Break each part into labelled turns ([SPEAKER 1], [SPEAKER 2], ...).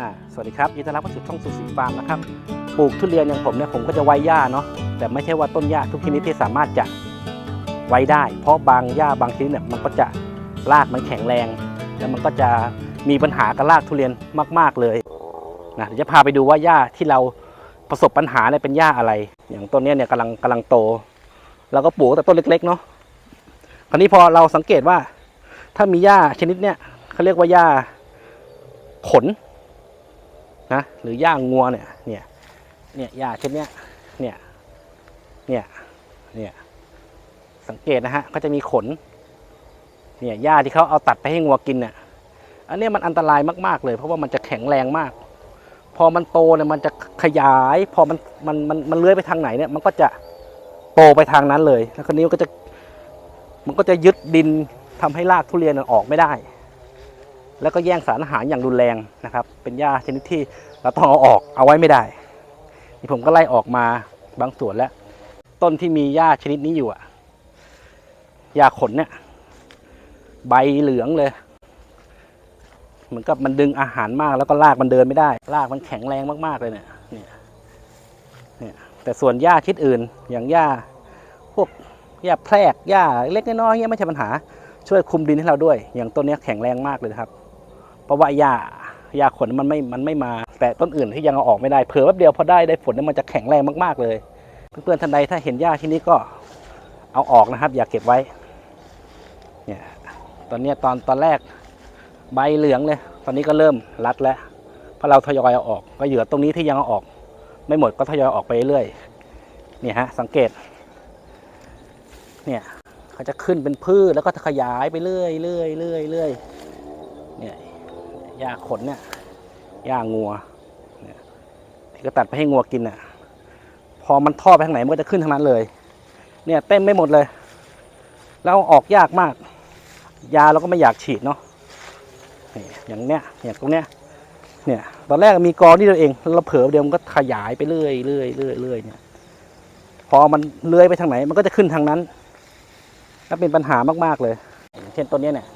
[SPEAKER 1] อ่าสวัสดีครับยินดีต้อนรับเข้าสู่ช่องสุสีฟาร์มนะครับปลูกทุเรียนอย่างผมเนี่ยผมก็จะไว้หญ้าเนาะแต่ไม่ใช่ว่าต้นหญ้าทุกชนิดที่สามารถจะไว้ได้ เพราะบางหญ้าบางชนิดเนี่ยมันก็จะรากมันแข็งแรง แล้วมันก็จะมีปัญหากับรากทุเรียนมาก ๆเลยนะเดี๋ยวจะพาไปดูว่าหญ้าที่เราประสบปัญหาเนี่ยเป็นหญ้าอะไร อย่างต้นเนี้ยเนี่ยกำลังกำลังโตเราก็ปลูกแต่ต้นเล็กๆเนาะคราวนี้พอเราสังเกตว่า ถ้ามีหญ้าชนิดเนี้ยเขาเรียกว่าหญ้าขน นะหรือย่างงัวเนี่ยเนี่ยเนี่ยหญ้าชนิดเนี้ยเนี่ยเนี่ยเนี่ยสังเกตนะฮะก็จะมีขนเนี่ยหญ้าที่เขาเอาตัดไปให้งัวกินเนี่ยอันนี้มันอันตรายมากๆเลย เพราะว่ามันจะแข็งแรงมาก พอมันโตเนี่ยมันจะขยาย พอมันมันมันมันเลื้อยไปทางไหนเนี่ยมันก็จะโตไปทางนั้นเลย แล้วคราวนี้ก็จะมันก็จะยึดดินทำให้รากทุเรียนออกไม่ได้ แล้วก็แย่งสารอาหารอย่างรุนแรงนะครับ เป็นหญ้าชนิดที่เราต้องเอาออกเอาไว้ไม่ได้ นี่ผมก็ไล่ออกมาบางส่วนแล้ว ต้นที่มีหญ้าชนิดนี้อยู่อะหญ้าขนเนี่ย ใบเหลืองเลย เหมือนกับมันดึงอาหารมากแล้วก็รากมันเดินไม่ได้รากมันแข็งแรงมากๆเลยเนี่ยเนี่ยเนี่ยแต่ส่วนหญ้าชนิดอื่น อย่างหญ้าพวกหญ้าแพรกหญ้าเล็กน้อยเนี่ยไม่ใช่ปัญหาช่วยคุมดินให้เราด้วย อย่างต้นนี้แข็งแรงมากเลยครับ เพราะว่าหญ้าหญ้าขนมันไม่มันไม่มา แต่ต้นอื่นที่ยังเอาออกไม่ได้เผลอแป๊บเดียวพอได้ได้ผลเนี่ยมันจะแข็งแรงมากๆเลย เพื่อนๆท่านใดถ้าเห็นหญ้าที่นี้ก็เอาออกนะครับ อย่าเก็บไว้เนี่ยตอนนี้ตอนตอนแรกใบเหลืองเลย ตอนนี้ก็เริ่มรัดแล้วพราะเราทยอยเอาออกก็เหลือตรงนี้ที่ยังเอาออก ไม่หมดก็ทยอยออกไปเรื่อยเนี่ยฮะสังเกตเนี่ยเขาจะขึ้นเป็นพืชแล้วก็ขยายไปเรื่อยเรื่อยเรื่อยเรื่อยเนี่ย หญ้าขนเนี่ยหญ้างัวเนี่ยที่ก็ตัดไปให้งัวกินน่ะ พอมันทอดไปทางไหนมันก็จะขึ้นทางนั้นเลย เนี่ยเต็มไม่หมดเลย แล้วออกยากมาก ยาเราก็ไม่อยากฉีดเนาะอย่างเนี้ยเนี่ยตรงเนี้ยเนี่ยตอนแรกมีกอนี่เราเองเราเผลอเดียวมันก็ขยายไปเรื่อยเรื่อยเรื่อยเรื่อยเนี่ยพอมันเลื้อยไปทางไหนมันก็จะขึ้นทางนั้นถ้าเป็นปัญหามากๆเลย เช่นต้นเนี้ยเนี่ย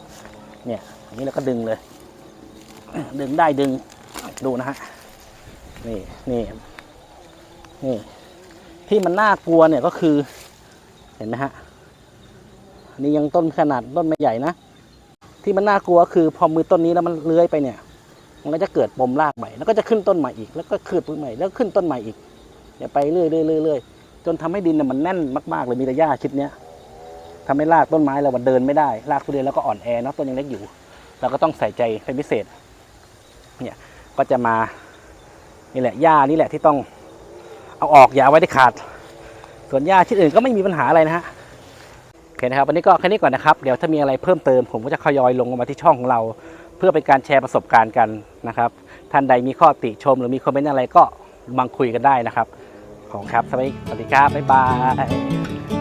[SPEAKER 1] เนี่ยอันนี้เราก็ดึงเลย ดึงได้ดึงดูนะฮะนี่นี่นี่ที่มันน่ากลัวเนี่ยก็คือเห็นไหมฮะนนี้ยังต้นขนาดต้นไม่ใหญ่นะที่มันน่ากลัวคือพอมือต้นนี้แล้วมันเลื้อยไปเนี่ย มันก็จะเกิดปมรากใหม่แล้วก็จะขึ้นต้นใหม่อีก แล้วก็ขึ้นต้นใหม่แล้วขึ้นต้นใหม่อีกเนี่ยไปเรื่อยเรื่อยเรื่อยจนทำให้ดินเนี่ยมันแน่นมากๆเลยมีแต่หญ้าชิดเนี้ยทำให้รากต้นไม้เราเดินไม่ได้รากทุเรียนเราก็อ่อนแอเนาะต้นยังเล็กอยู่เราก็ต้องใส่ใจเป็นพิเศษ เนี่ยก็จะมานี่แหละหญ้านี่แหละที่ต้องเอาออกอย่าไว้ได้ขาด ส่วนหญ้าที่อื่นก็ไม่มีปัญหาอะไรนะฮะโอเคนะครับวันนี้ก็แค่นี้ก่อนนะครับเดี๋ยวถ้ามีอะไรเพิ่มเติม ผมก็จะทยอยลงมาที่ช่องของเรา เพื่อเป็นการแชร์ประสบการณ์กันนะครับท่านใดมีข้อติชม หรือมีคอมเมนต์อะไรก็มาคุยกันได้นะครับ ขอบคุณครับสวัสดีครับบ๊ายบาย